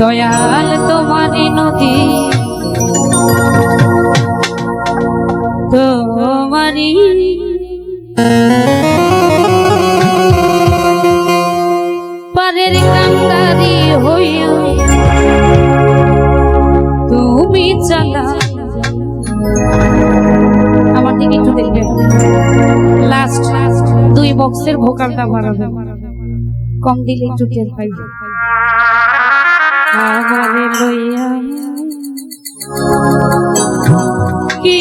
দয়াল তোমারই নদী। তোমারই পারের কান্দারি হইয়া তুমি চালা। আমার দিকে একটু দেখবে। লাস্ট দুই বক্সের ভোকালটা বাড়াবে। কম দিলে একটু টের পাইবে। আমারে লইয়া কি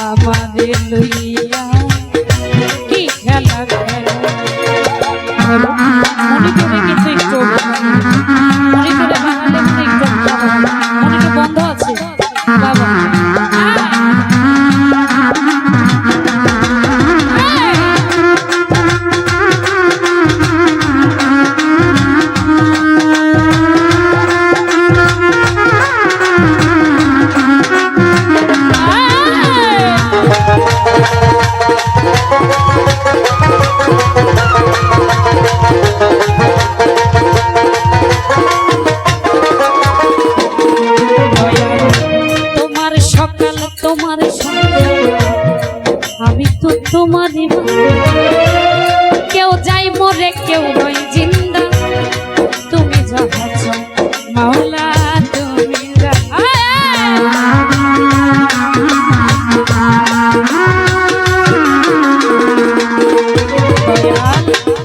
আমাদের লইয়া সকাল তোমার সন্ধ্যা আমি তো কেউ যাই মরে, কেউ নয় জিন্দা। তুমি মাওলা, তুমি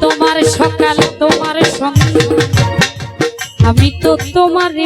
তোমার সকাল, তোমার সন্ধ্যা। আমি তো তোমারই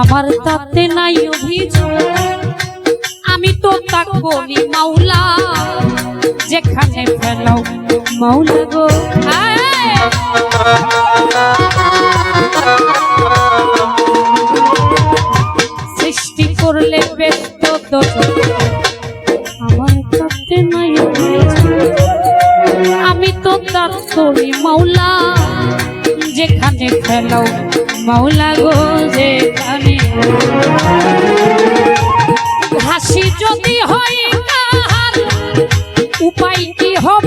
আমার তাতে নাই অভিযোগ। আমি তো তা করি মাওলা, যেখানে ফেলাও মাওলা গো। সৃষ্টি করলে ব্যস্ত আমার তাতে নাই অভিযোগ। আমি তো তার করি মাওলা। যেখানে খেলাও মাওলা গো যেখানে হাসি যদি হয় তাহার উপায় কি হবে?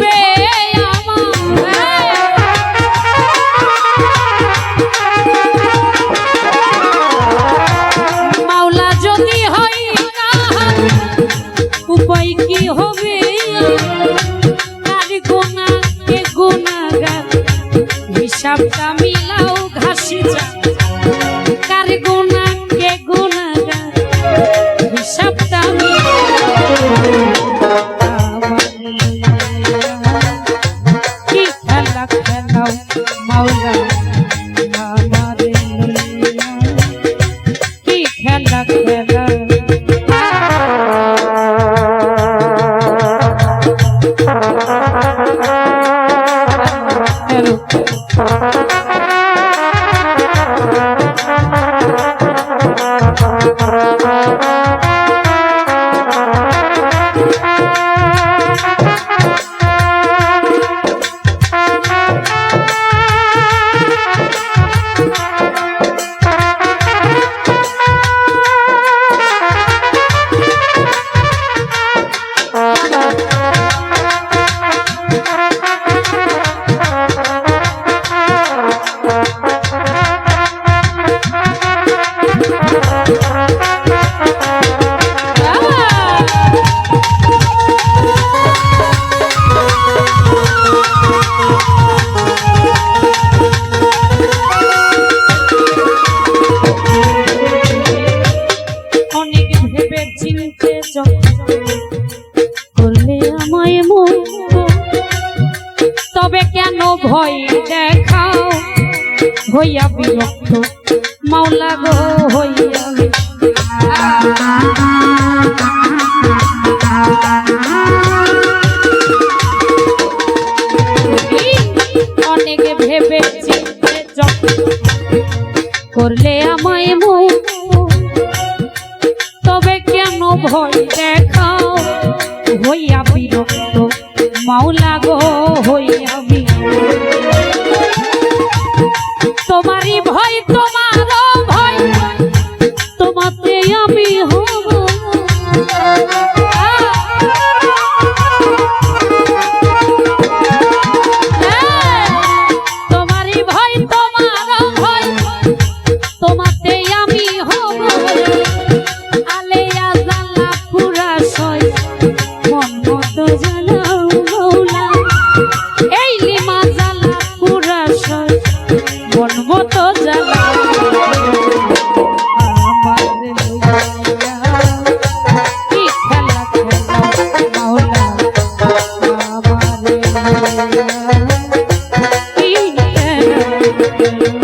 হইয়া বিরক্ত। মাওলা গো হইয়া Please. thank you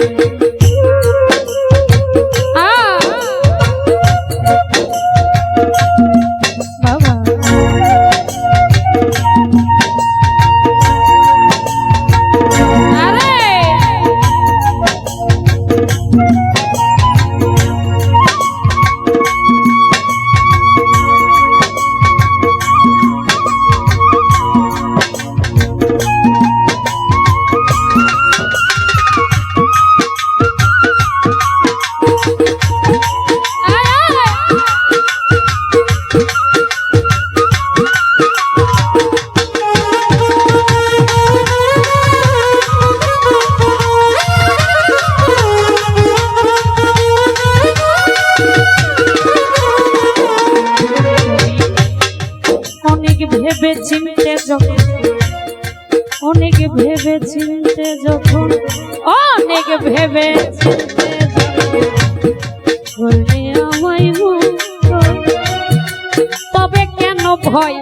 ভেবে চিনতে যখন? অনেকে ভেবে চিনতে যখন? অনেকে ভেবে চিনতে বললে আমায় তবে কেন ভয়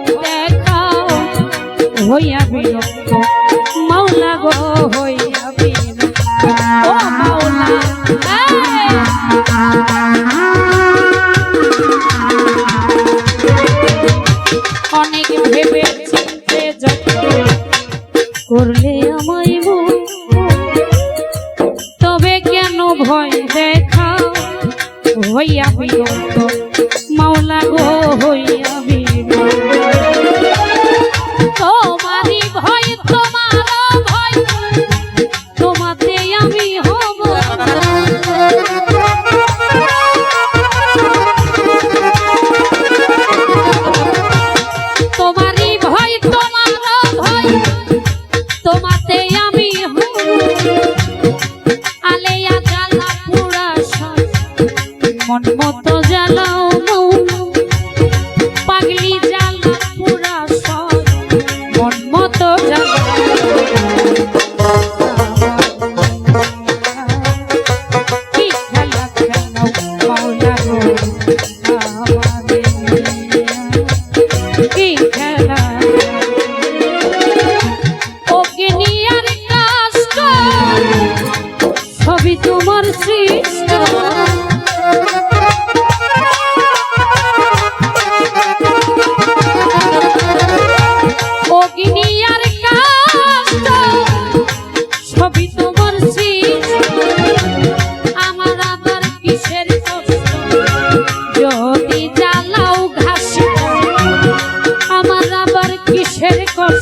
করলে আমায় ভুল তবে কেন ভয় দেখা ভয় আমি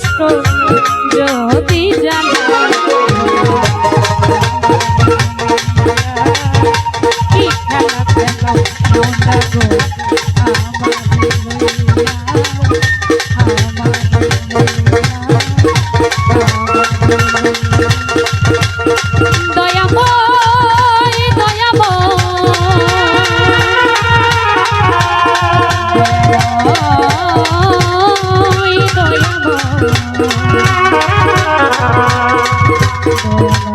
কষ্ট যদি জানা Thank.